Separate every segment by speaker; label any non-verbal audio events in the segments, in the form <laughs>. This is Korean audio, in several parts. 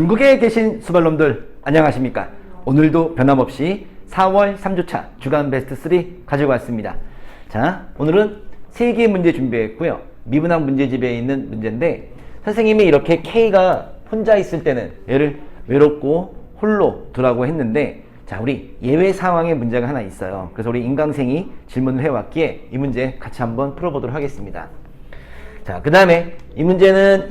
Speaker 1: 전국에 계신 수발놈들 안녕하십니까? 오늘도 변함없이 4월 3주차 주간 베스트 3 가지고 왔습니다. 자, 오늘은 세 개의 문제 준비했고요. 미분학 문제집에 있는 문제인데 선생님이 이렇게 K가 혼자 있을 때는 얘를 외롭고 홀로 두라고 했는데 자, 우리 예외 상황의 문제가 하나 있어요. 그래서 우리 인강생이 질문을 해왔기에 이 문제 같이 한번 풀어보도록 하겠습니다. 자, 그 다음에 이 문제는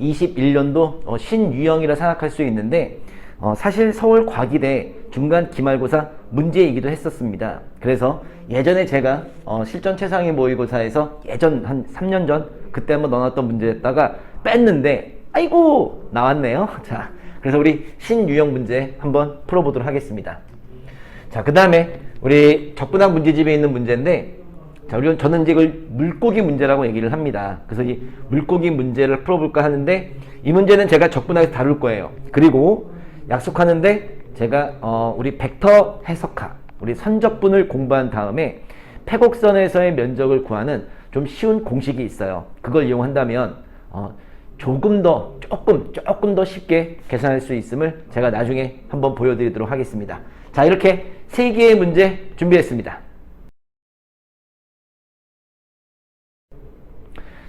Speaker 1: 2021년도 어, 신유형이라 생각할 수 있는데 어, 사실 서울 과기대 중간 기말고사 문제이기도 했었습니다. 그래서 예전에 제가 어, 실전 최상위 모의고사에서 예전 한 3년 전 그때 한번 넣어놨던 문제였다가 뺐는데 아이고 나왔네요. <laughs> 자, 그래서 우리 신유형 문제 한번 풀어보도록 하겠습니다. 자, 그 다음에 우리 적분학 문제집에 있는 문제인데 자, 우리 저는 이제 이걸 물고기 문제라고 얘기를 합니다. 그래서 이 물고기 문제를 풀어볼까 하는데 이 문제는 제가 적분학에서 다룰 거예요. 그리고 약속하는데 제가 어, 우리 벡터 해석학, 우리 선적분을 공부한 다음에 패곡선에서의 면적을 구하는 좀 쉬운 공식이 있어요. 그걸 이용한다면 어, 조금 더 조금 조금 더 쉽게 계산할 수 있음을 제가 나중에 한번 보여드리도록 하겠습니다. 자 이렇게 세 개의 문제 준비했습니다.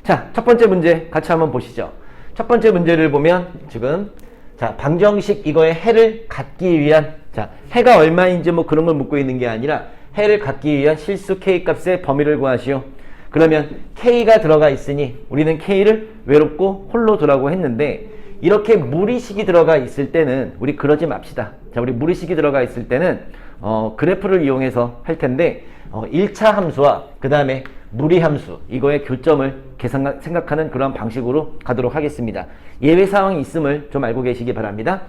Speaker 1: 자, 첫 번째 문제 같이 한번 보시죠. 첫 번째 문제를 보면 지금 자, 방정식 이거의 해를 갖기 위한 자, 해가 얼마인지 뭐 그런 걸 묻고 있는 게 아니라 해를 갖기 위한 실수 k 값의 범위를 구하시오. 그러면 k가 들어가 있으니 우리는 k를 외롭고 홀로 두라고 했는데 이렇게 무리식이 들어가 있을 때는 우리 그러지 맙시다. 자, 우리 무리식이 들어가 있을 때는 어, 그래프를 이용해서 할 텐데 어, 1차 함수와 그 다음에 무리 함수 이거의 교점을 계산 생각하는 그런 방식으로 가도록 하겠습니다. 예외 상황이 있음을 좀 알고 계시기 바랍니다.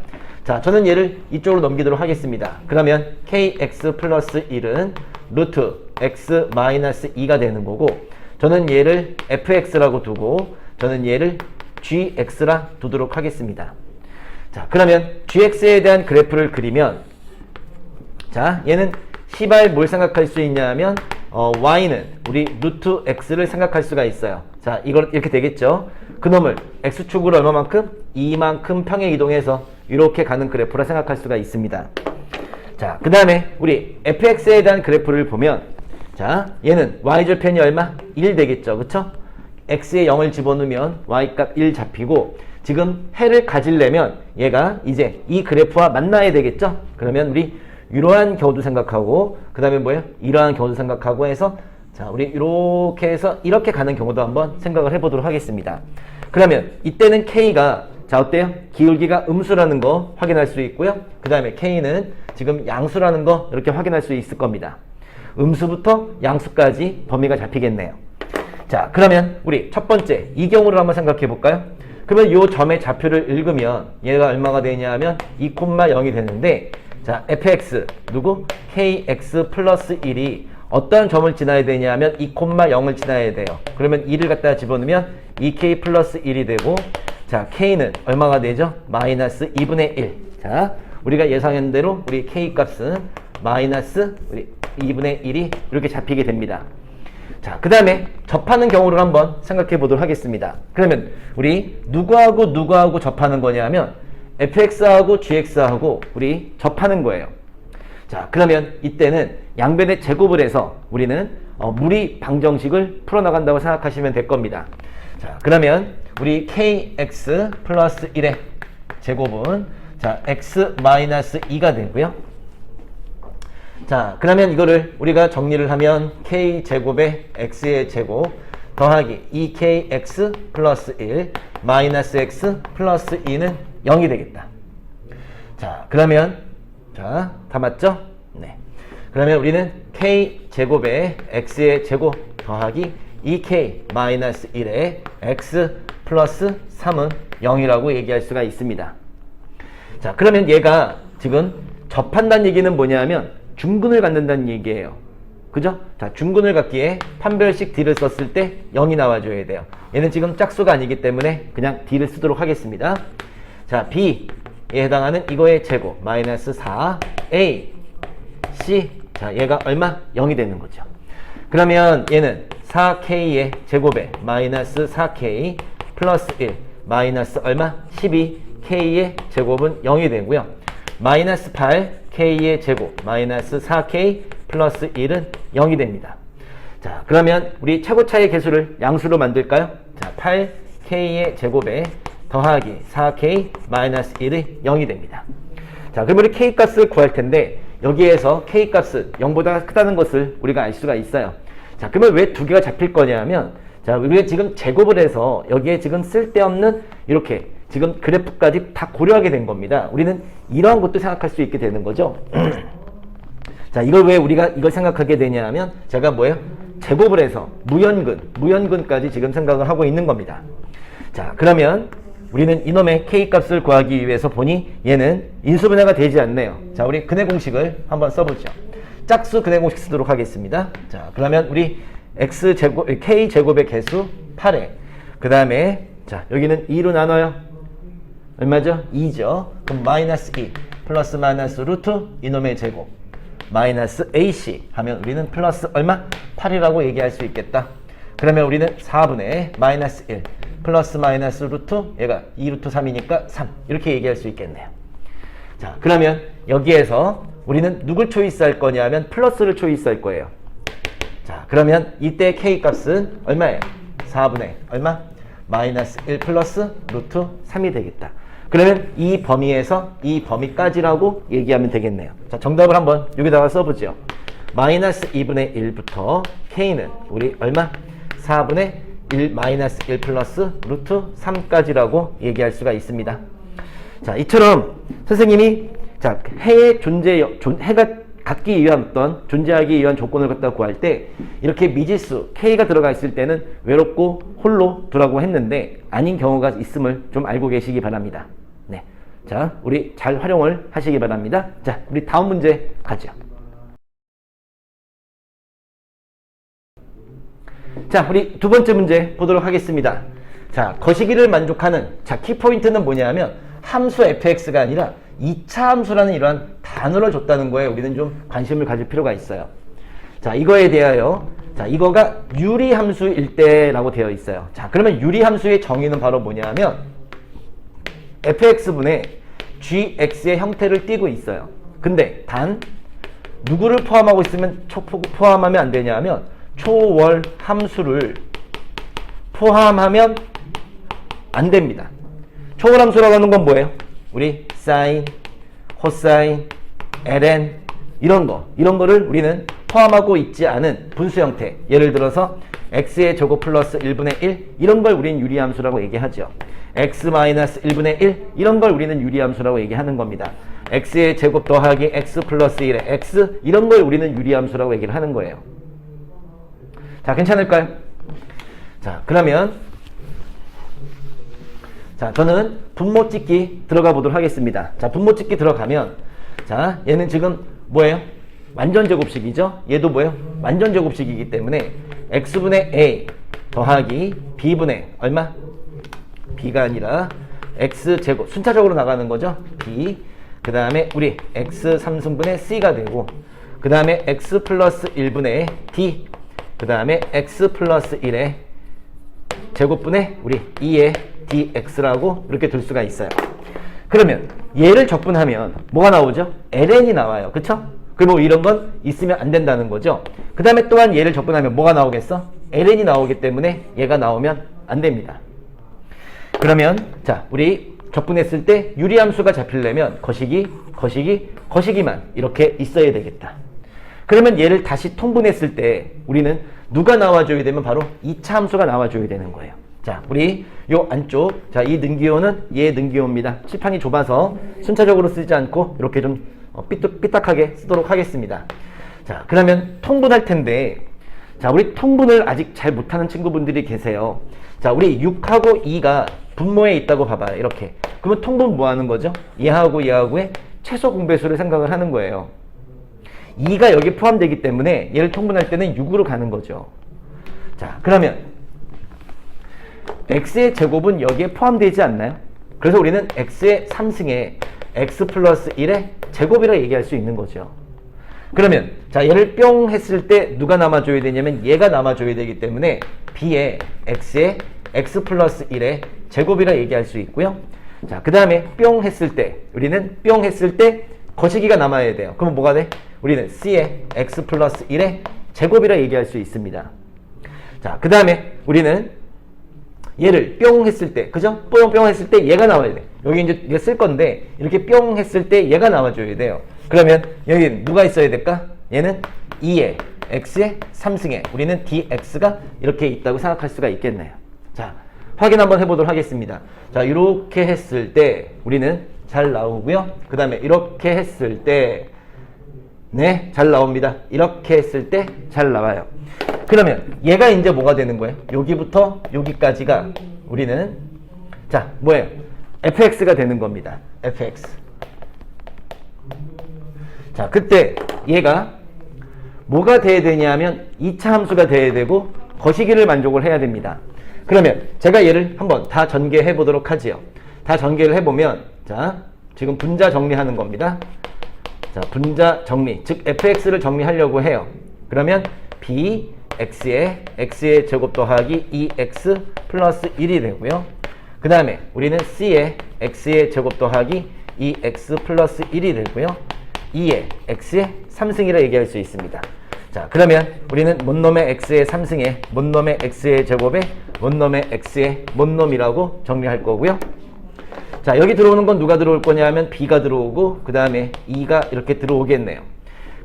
Speaker 1: 자, 저는 얘를 이쪽으로 넘기도록 하겠습니다. 그러면 kx 플러스 1은 루트 x 마이너스 2가 되는 거고 저는 얘를 fx라고 두고 저는 얘를 gx라 두도록 하겠습니다. 자, 그러면 gx에 대한 그래프를 그리면 자, 얘는 시발 뭘 생각할 수 있냐면 어, y는 우리 루트 x를 생각할 수가 있어요. 자, 이걸 이렇게 되겠죠. 그놈을 x축으로 얼마만큼? 2만큼 평에 이동해서 이렇게 가는 그래프라 생각할 수가 있습니다. 자, 그 다음에 우리 fx에 대한 그래프를 보면 자, 얘는 y절편이 얼마? 1 되겠죠. 그쵸? x에 0을 집어넣으면 y값 1 잡히고 지금 해를 가지려면 얘가 이제 이 그래프와 만나야 되겠죠? 그러면 우리 이러한 경우도 생각하고 그 다음에 뭐예요? 이러한 경우도 생각하고 해서 자 우리 이렇게 해서 이렇게 가는 경우도 한번 생각을 해보도록 하겠습니다. 그러면 이때는 K가 자 어때요? 기울기가 음수라는 거 확인할 수 있고요. 그 다음에 K는 지금 양수라는 거 이렇게 확인할 수 있을 겁니다. 음수부터 양수까지 범위가 잡히겠네요. 자 그러면 우리 첫 번째 이 경우를 한번 생각해 볼까요? 그러면 이 점의 좌표를 읽으면 얘가 얼마가 되냐 하면 2,0이 되는데 자, fx 누구? kx 플러스 1이 어떤 점을 지나야 되냐 하면 2,0을 지나야 돼요. 그러면 2를 갖다 집어넣으면 2k 플러스 1이 되고 자, k는 얼마가 되죠? 마이너스 2분의 1. 자, 우리가 예상한 대로 우리 k 값은 마이너스 우리 2분의 1이 이렇게 잡히게 됩니다. 자, 그 다음에 접하는 경우를 한번 생각해 보도록 하겠습니다. 그러면 우리 누구하고 누구하고 접하는 거냐면 fx하고 gx하고 우리 접하는 거예요. 자, 그러면 이때는 양변의 제곱을 해서 우리는 어, 무리 방정식을 풀어나간다고 생각하시면 될 겁니다. 자, 그러면 우리 kx 플러스 1의 제곱은 자, x 마이너스 2가 되고요. 자, 그러면 이거를 우리가 정리를 하면 k 제곱에 x의 제곱 더하기 2kx 플러스 1 마이너스 x 플러스 2는 0이 되겠다. 자, 그러면 자, 다 맞죠? 네. 그러면 우리는 k 제곱에 x의 제곱 더하기 2k 마이너스 1에 x 플러스 3은 0이라고 얘기할 수가 있습니다. 자, 그러면 얘가 지금 접한다는 얘기는 뭐냐면 중근을 갖는다는 얘기예요. 그죠? 자, 중근을 갖기에 판별식 D를 썼을 때 0이 나와줘야 돼요. 얘는 지금 짝수가 아니기 때문에 그냥 D를 쓰도록 하겠습니다. 자, B에 해당하는 이거의 제곱, 마이너스 4, A, C. 자, 얘가 얼마? 0이 되는 거죠. 그러면 얘는 4K의 제곱에 마이너스 4K 플러스 1, 마이너스 얼마? 12, k의 제곱은 0이 되고요. 마이너스 8 k의 제곱 마이너스 4k 플러스 1은 0이 됩니다. 자, 그러면 우리 최고차의 개수를 양수로 만들까요? 자, 8k의 제곱에 더하기 4k 마이너스 1이 0이 됩니다. 자, 그럼 우리 k 값을 구할 텐데 여기에서 k 값은 0보다 크다는 것을 우리가 알 수가 있어요. 자, 그러면 왜 두 개가 잡힐 거냐면 자, 우리가 지금 제곱을 해서 여기에 지금 쓸데없는 이렇게 지금 그래프까지 다 고려하게 된 겁니다. 우리는 이러한 것도 생각할 수 있게 되는 거죠. <clears throat> 자, 이걸 왜 우리가 이걸 생각하게 되냐면 제가 뭐예요? 제곱을 해서 무연근, 무연근까지 지금 생각을 하고 있는 겁니다. 자, 그러면 우리는 이놈의 k 값을 구하기 위해서 보니 얘는 인수분해가 되지 않네요. 자, 우리 근해 공식을 한번 써보죠. 짝수 근해 공식 쓰도록 하겠습니다. 자, 그러면 우리 x 제곱, k 제곱의 개수 8에 그 다음에 자 여기는 2로 나눠요. 얼마죠? 2죠. 그럼 마이너스 2 플러스 마이너스 루트 이놈의 제곱 마이너스 AC 하면 우리는 플러스 얼마? 8이라고 얘기할 수 있겠다. 그러면 우리는 4분의 마이너스 1 플러스 마이너스 루트 얘가 2 루트 3이니까 3 이렇게 얘기할 수 있겠네요. 자 그러면 여기에서 우리는 누굴 초이스할 거냐면 플러스를 초이스할 거예요. 자 그러면 이때 k 값은 얼마예요? 4분의 얼마? 마이너스 1 플러스 루트 3이 되겠다. 그러면 이 범위에서 이 범위까지라고 얘기하면 되겠네요. 자 정답을 한번 여기다가 써보죠. 마이너스 2분의 1부터 k는 우리 얼마? 4분의 1 마이너스 1 플러스 루트 3까지라고 얘기할 수가 있습니다. 자, 이처럼 선생님이 자, 해의 존재, 여- 존- 해가 갖기 위한 어떤 존재하기 위한 조건을 갖다 구할 때 이렇게 미지수 K가 들어가 있을 때는 외롭고 홀로 두라고 했는데 아닌 경우가 있음을 좀 알고 계시기 바랍니다. 네. 자, 우리 잘 활용을 하시기 바랍니다. 자, 우리 다음 문제 가죠. 자, 우리 두 번째 문제 보도록 하겠습니다. 자, 거시기를 만족하는 자, 키포인트는 뭐냐면 함수 fx가 아니라 2차 함수라는 이러한 단어를 줬다는 거에 우리는 좀 관심을 가질 필요가 있어요. 자, 이거에 대하여 자, 이거가 유리 함수일 때라고 되어 있어요. 자, 그러면 유리 함수의 정의는 바로 뭐냐면 fx분의 gx의 형태를 띠고 있어요. 근데 단 누구를 포함하고 있으면 포함하면 안 되냐면 초월 함수를 포함하면 안 됩니다. 초월 함수라고 하는 건 뭐예요? 우리 사인, 코사인, ln 이런 거 이런 거를 우리는 포함하고 있지 않은 분수 형태 예를 들어서 x의 제곱 플러스 1분의 1 이런 걸 우리는 유리함수라고 얘기하죠. x 마이너스 1분의 1 이런 걸 우리는 유리함수라고 얘기하는 겁니다. x의 제곱 더하기 x 플러스 1의 x 이런 걸 우리는 유리함수라고 얘기를 하는 거예요. 자, 괜찮을까요? 자, 그러면 자, 저는 분모 찍기 들어가 보도록 하겠습니다. 자, 분모 찍기 들어가면 자, 얘는 지금 뭐예요? 완전 제곱식이죠? 얘도 뭐예요? 완전 제곱식이기 때문에 x분의 a 더하기 b분의 얼마? b가 아니라 x 제곱 순차적으로 나가는 거죠? b 그 다음에 우리 x 3승분의 c가 되고 그 다음에 x 플러스 1분의 d 그 다음에 x 플러스 1의 제곱분의 우리 2의 dx라고 이렇게 둘 수가 있어요. 그러면 얘를 적분하면 뭐가 나오죠? ln이 나와요. 그쵸? 그리고 이런 건 있으면 안 된다는 거죠. 그 다음에 또한 얘를 적분하면 뭐가 나오겠어? ln이 나오기 때문에 얘가 나오면 안 됩니다. 그러면 자 우리 적분했을 때 유리함수가 잡히려면 거시기, 거시기, 거시기만 이렇게 있어야 되겠다. 그러면 얘를 다시 통분했을 때 우리는 누가 나와줘야 되면 바로 2차 함수가 나와줘야 되는 거예요. 자, 우리 요 안쪽, 자, 이 능기호는 얘 능기호입니다. 칠판이 좁아서 순차적으로 쓰지 않고 이렇게 좀 어, 삐뚤, 삐딱하게 쓰도록 하겠습니다. 자, 그러면 통분할 텐데, 자, 우리 통분을 아직 잘 못하는 친구분들이 계세요. 자, 우리 6하고 2가 분모에 있다고 봐봐요. 이렇게. 그러면 통분 뭐 하는 거죠? 얘하고 얘하고의 최소 공배수를 생각을 하는 거예요. 2가 여기 포함되기 때문에 얘를 통분할 때는 6으로 가는 거죠. 자, 그러면 x의 제곱은 여기에 포함되지 않나요? 그래서 우리는 x의 3승에 x 플러스 1의 제곱이라 얘기할 수 있는 거죠. 그러면 자 얘를 뿅 했을 때 누가 남아줘야 되냐면 얘가 남아줘야 되기 때문에 b의 x의 x 플러스 1의 제곱이라 얘기할 수 있고요. 자, 그 다음에 뿅 했을 때, 우리는 뿅 했을 때 거시기가 남아야 돼요. 그러면 뭐가 돼? 우리는 C의 X 플러스 1의 제곱이라 얘기할 수 있습니다. 자, 그 다음에 우리는 얘를 뿅 했을 때, 그죠? 뿅 뿅 했을 때 얘가 나와야 돼. 여기 이제 이거 쓸 건데, 이렇게 뿅 했을 때 얘가 나와줘야 돼요. 그러면 여기 누가 있어야 될까? 얘는 2의 x의 3승에 우리는 dx가 이렇게 있다고 생각할 수가 있겠네요. 자, 확인 한번 해보도록 하겠습니다. 자, 이렇게 했을 때 우리는 잘 나오고요. 그 다음에 이렇게 했을 때 네, 잘 나옵니다. 이렇게 했을 때 잘 나와요. 그러면 얘가 이제 뭐가 되는 거예요? 여기부터 여기까지가 우리는 자, 뭐예요? fx가 되는 겁니다. fx. 자, 그때 얘가 뭐가 돼야 되냐면 2차 함수가 돼야 되고 거시기를 만족을 해야 됩니다. 그러면 제가 얘를 한번 다 전개해 보도록 하지요. 다 전개를 해보면 자, 지금 분자 정리하는 겁니다. 자, 분자 정리, 즉 fx를 정리하려고 해요. 그러면 b x의 x의 제곱 더하기 2x 플러스 1이 되고요. 그 다음에 우리는 c의 x의 제곱 더하기 2x 플러스 1이 되고요. 2의 x의 3승이라 얘기할 수 있습니다. 자, 그러면 우리는 못놈의 x의 3승에 못놈의 x의 제곱에 못놈의 x의 못놈이라고 정리할 거고요. 자, 여기 들어오는 건 누가 들어올 거냐 하면 b가 들어오고 그 다음에 2가 이렇게 들어오겠네요.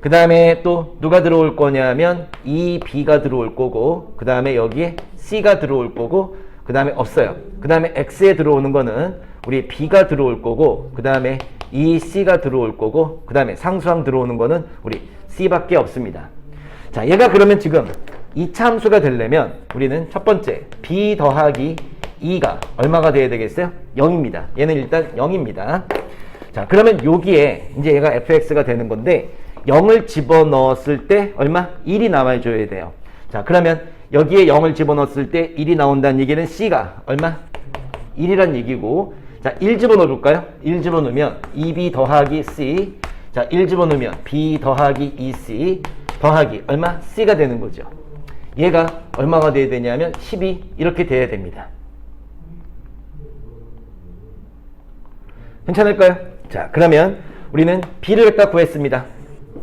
Speaker 1: 그 다음에 또 누가 들어올 거냐 하면 2b가 들어올 거고 그 다음에 여기에 c가 들어올 거고 그 다음에 없어요. 그 다음에 x에 들어오는 거는 우리 b가 들어올 거고 그 다음에 2c가 들어올 거고 그 다음에 상수항 들어오는 거는 우리 c밖에 없습니다. 자, 얘가 그러면 지금 2차 함수가 되려면 우리는 첫 번째 b 더하기 2가 얼마가 돼야 되겠어요? 0입니다. 얘는 일단 0입니다. 자, 그러면 여기에 이제 얘가 fx가 되는 건데 0을 집어넣었을 때 얼마? 1이 나와줘야 돼요. 자, 그러면 여기에 0을 집어넣었을 때 1이 나온다는 얘기는 c가 얼마? 1이란 얘기고 자, 1 집어넣어 볼까요? 1 집어넣으면 2b 더하기 c 자, 1 집어넣으면 b 더하기 2c 더하기 얼마? c가 되는 거죠. 얘가 얼마가 돼야 되냐면 12 이렇게 돼야 됩니다. 괜찮을까요? 자, 그러면 우리는 b를 갖다 구했습니다.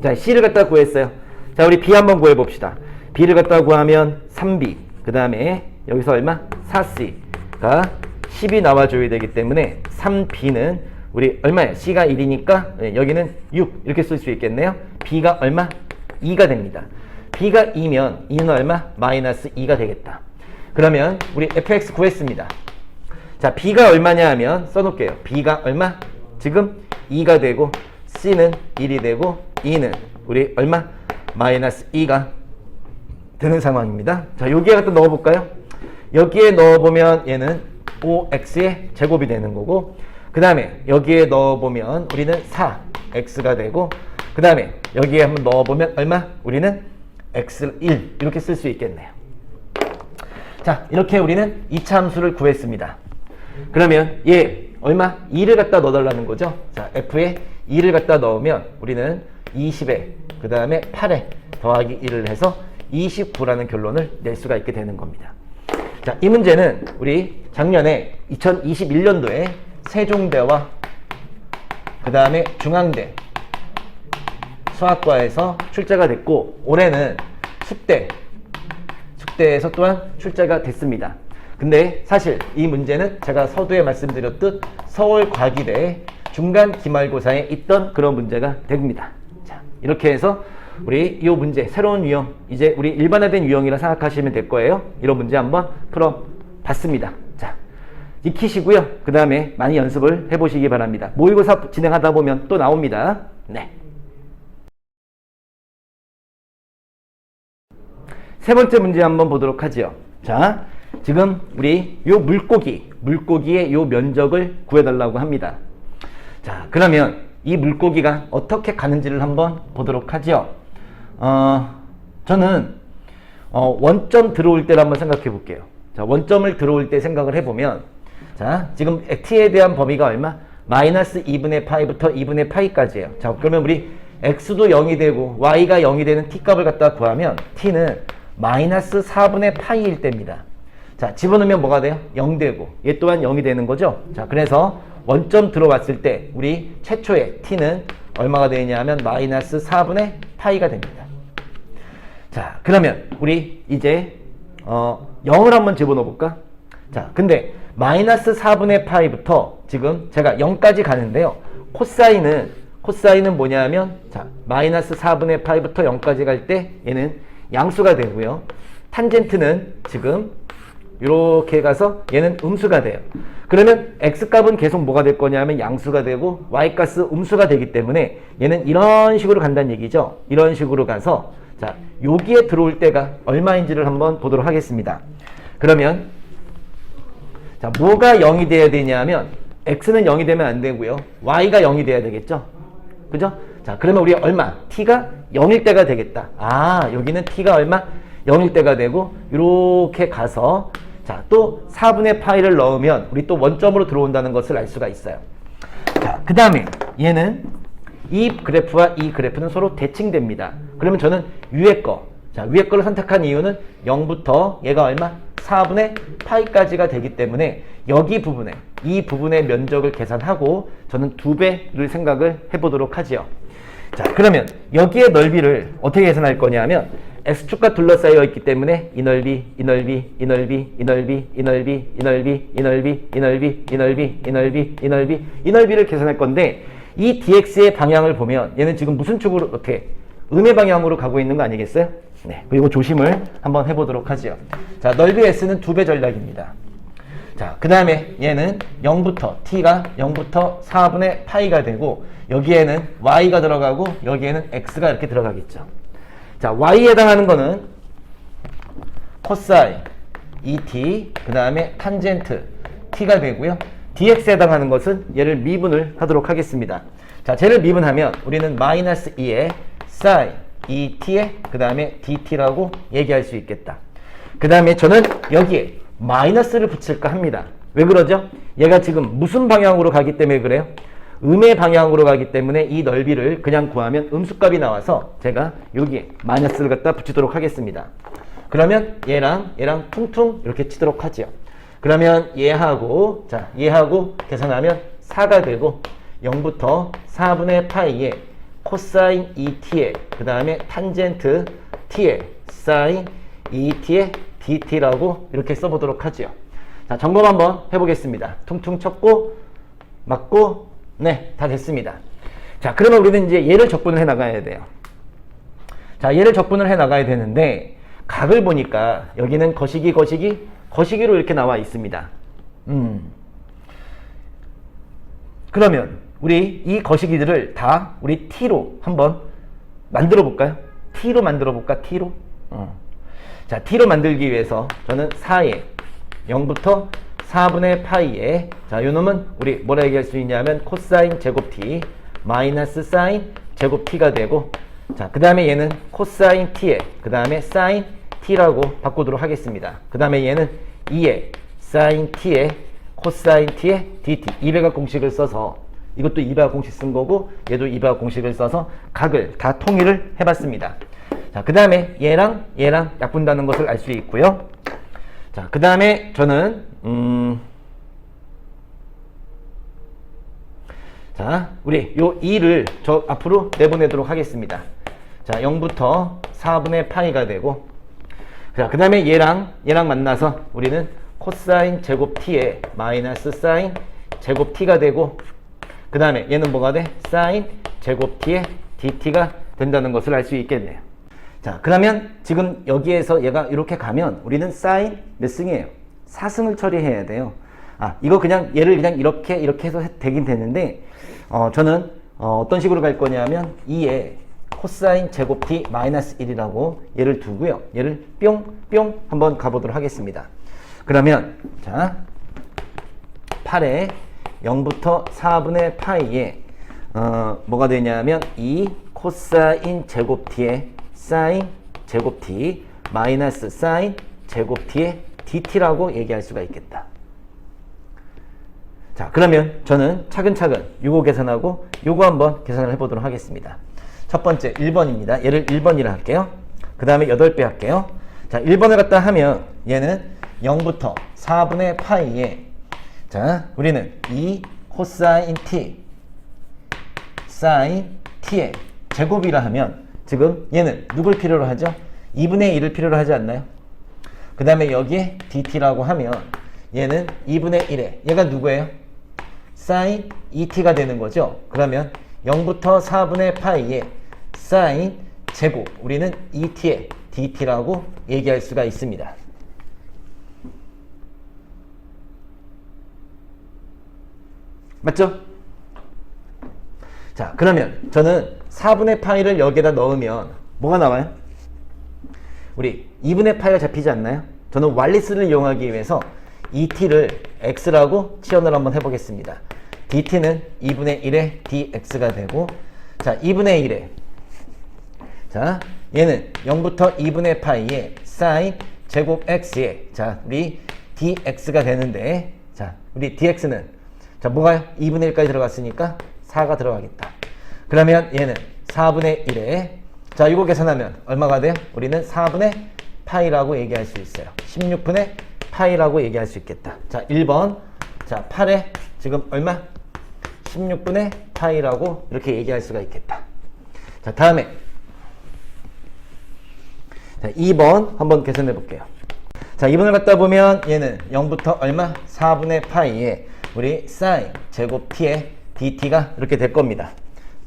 Speaker 1: 자, c를 갖다 구했어요. 자, 우리 b 한번 구해 봅시다. b를 갖다 구하면 3b, 그 다음에 여기서 얼마? 4c가 10이 나와줘야 되기 때문에 3b는 우리 얼마예요? c가 1이니까 여기는 6 이렇게 쓸 수 있겠네요. b가 얼마? 2가 됩니다. b가 2면 2는 얼마? 마이너스 2가 되겠다. 그러면 우리 fx 구했습니다. 자, b가 얼마냐 하면 써놓을게요. b가 얼마? 지금 2가 되고 c는 1이 되고 2는 우리 얼마? 마이너스 2가 되는 상황입니다. 자, 여기에 갖다 넣어볼까요? 여기에 넣어보면 얘는 5x의 제곱이 되는 거고 그 다음에 여기에 넣어보면 우리는 4x가 되고 그 다음에 여기에 한번 넣어보면 얼마? 우리는 x 1 이렇게 쓸 수 있겠네요. 자, 이렇게 우리는 2차 함수를 구했습니다. 그러면 얘 얼마? 2를 갖다 넣어달라는 거죠. 자, f에 2를 갖다 넣으면 우리는 20에 그 다음에 8에 더하기 1을 해서 29라는 결론을 낼 수가 있게 되는 겁니다. 자, 이 문제는 우리 작년에 2021년도에 세종대와 그 다음에 중앙대 수학과에서 출제가 됐고 올해는 숙대 숙대에서 또한 출제가 됐습니다. 근데 사실 이 문제는 제가 서두에 말씀드렸듯 서울과기대 중간 기말고사에 있던 그런 문제가 됩니다. 자, 이렇게 해서 우리 이 문제 새로운 유형 이제 우리 일반화된 유형이라 생각하시면 될 거예요. 이런 문제 한번 풀어 봤습니다. 자, 익히시고요. 그 다음에 많이 연습을 해보시기 바랍니다. 모의고사 진행하다 보면 또 나옵니다. 네. 세 번째 문제 한번 보도록 하지요. 자, 지금 우리 요 물고기, 물고기의 요 면적을 구해달라고 합니다. 자, 그러면 이 물고기가 어떻게 가는지를 한번 보도록 하죠. 어, 저는 어, 원점 들어올 때를 한번 생각해 볼게요. 자, 원점을 들어올 때 생각을 해보면, 자, 지금 t에 대한 범위가 얼마? 마이너스 2분의 파이부터 2분의 파이까지예요. 자, 그러면 우리 x도 0이 되고 y가 0이 되는 t 값을 갖다 구하면 t는 마이너스 4분의 파이일 때입니다. 자, 집어넣으면 뭐가 돼요? 0 되고 얘 또한 0이 되는 거죠. 자, 그래서 원점 들어왔을 때 우리 최초의 t는 얼마가 되냐면 마이너스 4분의 파이가 됩니다. 자, 그러면 우리 이제 어, 0을 한번 집어넣어 볼까? 자, 근데 마이너스 4분의 파이부터 지금 제가 0까지 가는데요. 코사인은 코사인은 뭐냐면 자, 마이너스 4분의 파이부터 0까지 갈 때 얘는 양수가 되고요. 탄젠트는 지금 이렇게 가서 얘는 음수가 돼요. 그러면 x값은 계속 뭐가 될 거냐면 양수가 되고 y값은 음수가 되기 때문에 얘는 이런 식으로 간다는 얘기죠. 이런 식으로 가서 자 여기에 들어올 때가 얼마인지를 한번 보도록 하겠습니다. 그러면 자 뭐가 0이 돼야 되냐면 x는 0이 되면 안 되고요. y가 0이 돼야 되겠죠. 그죠? 자 그러면 우리 얼마? t가 0일 때가 되겠다. 아 여기는 t가 얼마? 0일 때가 되고 이렇게 가서 자 또 4분의 파이를 넣으면 우리 또 원점으로 들어온다는 것을 알 수가 있어요. 자, 그 다음에 얘는 이 그래프와 이 그래프는 서로 대칭됩니다. 그러면 저는 위에 거, 자, 위에 거를 선택한 이유는 0부터 얘가 얼마? 4분의 파이까지가 되기 때문에 여기 부분에, 이 부분의 면적을 계산하고 저는 두 배를 생각을 해보도록 하지요. 자, 그러면 여기에 넓이를 어떻게 계산할 거냐면 X축과 둘러싸여 있기 때문에 이 넓이, 이 넓이, 이 넓이, 이 넓이, 이 넓이, 이 넓이, 이 넓이, 이 넓이, 이 넓이, 이 넓이, 이 넓이, 이 넓이를 계산할 건데 이 dx의 방향을 보면 얘는 지금 무슨 쪽으로 이렇게 음의 방향으로 가고 있는 거 아니겠어요? 네. 그리고 조심을 한번 해보도록 하지요. 자, 넓이 s는 두 배 전략입니다. 자, 그 다음에 얘는 0부터, t가 0부터 4분의 파이가 되고, 여기에는 y가 들어가고, 여기에는 x가 이렇게 들어가겠죠. 자, y에 해당하는 거는 코사인, et, 그 다음에 탄젠트, t가 되고요. dx에 해당하는 것은 얘를 미분을 하도록 하겠습니다. 자, 쟤를 미분하면 우리는 마이너스 2에 sin, et에 그 다음에 dt라고 얘기할 수 있겠다. 그 다음에 저는 여기에 마이너스를 붙일까 합니다. 왜 그러죠? 얘가 지금 무슨 방향으로 가기 때문에 그래요? 음의 방향으로 가기 때문에 이 넓이를 그냥 구하면 음수값이 나와서 제가 여기에 마이너스를 갖다 붙이도록 하겠습니다. 그러면 얘랑 얘랑 퉁퉁 이렇게 치도록 하죠. 그러면 얘하고 자 얘하고 계산하면 4가 되고 0부터 4분의 파이에 코사인 2t에 그 다음에 탄젠트 t에 사인 2t에 dt라고 이렇게 써보도록 하죠. 자 점검 한번 해보겠습니다. 퉁퉁 쳤고 맞고 네 다 됐습니다. 자 그러면 우리는 이제 얘를 적분을 해 나가야 돼요. 자 얘를 적분을 해 나가야 되는데 각을 보니까 여기는 거시기 거시기 거시기로 이렇게 나와 있습니다. 음. 그러면 우리 이 거시기들을 다 우리 t로 한번 만들어 볼까요? t로 만들어 볼까? t로? 어. 자, t로 만들기 위해서 저는 4에 0부터 4분의 파이에 자, 요 놈은 우리 뭐라 얘기할 수 있냐면 코사인 제곱 t 마이너스 사인 제곱 t가 되고 자, 그 다음에 얘는 코사인 t에 그 다음에 사인 t라고 바꾸도록 하겠습니다. 그 다음에 얘는 2에 사인 t에 코사인 t에 dt 이배각 공식을 써서 이것도 이배각 공식 쓴 거고 얘도 이배각 공식을 써서 각을 다 통일을 해봤습니다. 자, 그 다음에 얘랑 얘랑 약분다는 것을 알 수 있고요. 자, 그 다음에 저는 음, 자, 우리 요 2를 저 앞으로 내보내도록 하겠습니다. 자, 0부터 4분의 파이가 되고 자, 그 다음에 얘랑 얘랑 만나서 우리는 코사인 제곱 t에 마이너스 사인 제곱 t가 되고 그 다음에 얘는 뭐가 돼? 사인 제곱 t에 dt가 된다는 것을 알 수 있겠네요. 자, 그러면 지금 여기에서 얘가 이렇게 가면 우리는 사인 몇 승이에요? 4승을 처리해야 돼요. 아, 이거 그냥 얘를 그냥 이렇게 이렇게 해서 되긴 되는데 어, 저는 어, 떤 식으로 갈 거냐면 2에 코사인 제곱 t 마이너스 1이라고 얘를 두고요. 얘를 뿅뿅 한번 가보도록 하겠습니다. 그러면 자 8에 0부터 4분의 파이에 어, 뭐가 되냐면 2 코사인 제곱 t에 사인 제곱 t 마이너스 사인 제곱 t에 dt라고 얘기할 수가 있겠다. 자, 그러면 저는 차근차근 요거 계산하고 요거 한번 계산을 해보도록 하겠습니다. 첫 번째 1번입니다. 얘를 1번이라 할게요. 그 다음에 8배 할게요. 자, 1번을 갖다 하면 얘는 0부터 4분의 파이에 자, 우리는 2 코사인 t 사인 t의 제곱이라 하면 지금 얘는 누굴 필요로 하죠? 2분의 1을 필요로 하지 않나요? 그 다음에 여기에 dt라고 하면 얘는 2분의 1에 얘가 누구예요? 사인 2t가 되는 거죠. 그러면 0부터 4분의 파이에 사인 제곱 우리는 2t의 dt라고 얘기할 수가 있습니다. 맞죠? 자, 그러면 저는 4분의 파이를 여기에다 넣으면 뭐가 나와요? 우리 2분의 파이가 잡히지 않나요? 저는 왈리스를 이용하기 위해서 et를 x라고 치환을 한번 해보겠습니다. dt는 2분의 1의 dx가 되고 자 2분의 1에 자 얘는 0부터 2분의 파이에 sin 제곱 x에 자 우리 dx가 되는데 자 우리 dx는 자 뭐가요? 2분의 1까지 들어갔으니까 4가 들어가겠다. 그러면 얘는 4분의 1에 자 이거 계산하면 얼마가 돼요? 우리는 4분의 파이라고 얘기할 수 있어요. 16분의 파이라고 얘기할 수 있겠다. 자 1번 자 8에 지금 얼마? 16분의 파이라고 이렇게 얘기할 수가 있겠다. 자 다음에 자 2번 한번 계산해 볼게요. 자 2번을 갖다 보면 얘는 0부터 얼마? 4분의 파이에 우리 sin 제곱 t의 dt가 이렇게 될 겁니다.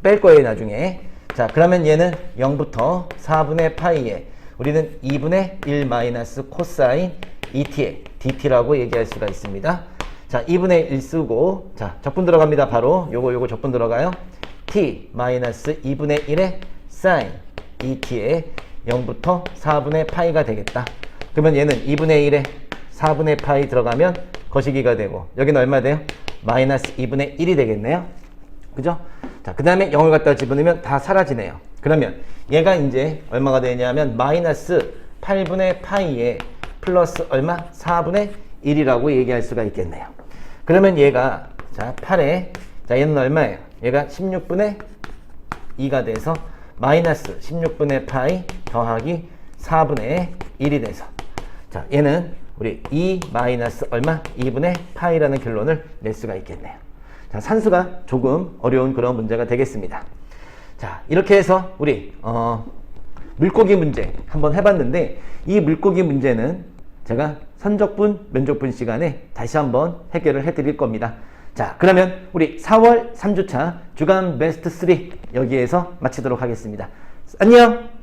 Speaker 1: 뺄 거예요 나중에. 자 그러면 얘는 0부터 4분의 파이에 우리는 2분의 1 마이너스 코사인 2t의 dt라고 얘기할 수가 있습니다. 자 2분의 1 쓰고 자 적분 들어갑니다. 바로 요거 요거 적분 들어가요. t 마이너스 2분의 1의 sin 2t의 0부터 4분의 파이가 되겠다. 그러면 얘는 2분의 1에 4분의 파이 들어가면 거시기가 되고 여기는 얼마 돼요? 마이너스 2분의 1이 되겠네요. 그죠? 자, 그 다음에 0을 갖다 집어넣으면 다 사라지네요. 그러면 얘가 이제 얼마가 되냐면 마이너스 8분의 파이에 플러스 얼마? 4분의 1이라고 얘기할 수가 있겠네요. 그러면 얘가 자 8에 자 얘는 얼마예요? 얘가 16분의 2가 돼서 마이너스 16분의 파이 더하기 4분의 1이 돼서 자 얘는 우리 2 마이너스 얼마? 2분의 파이라는 결론을 낼 수가 있겠네요. 자 산수가 조금 어려운 그런 문제가 되겠습니다. 자 이렇게 해서 우리 어, 물고기 문제 한번 해봤는데 이 물고기 문제는 제가 선적분, 면적분 시간에 다시 한번 해결을 해드릴 겁니다. 자 그러면 우리 4월 3주차 주간 베스트 3 여기에서 마치도록 하겠습니다. 안녕!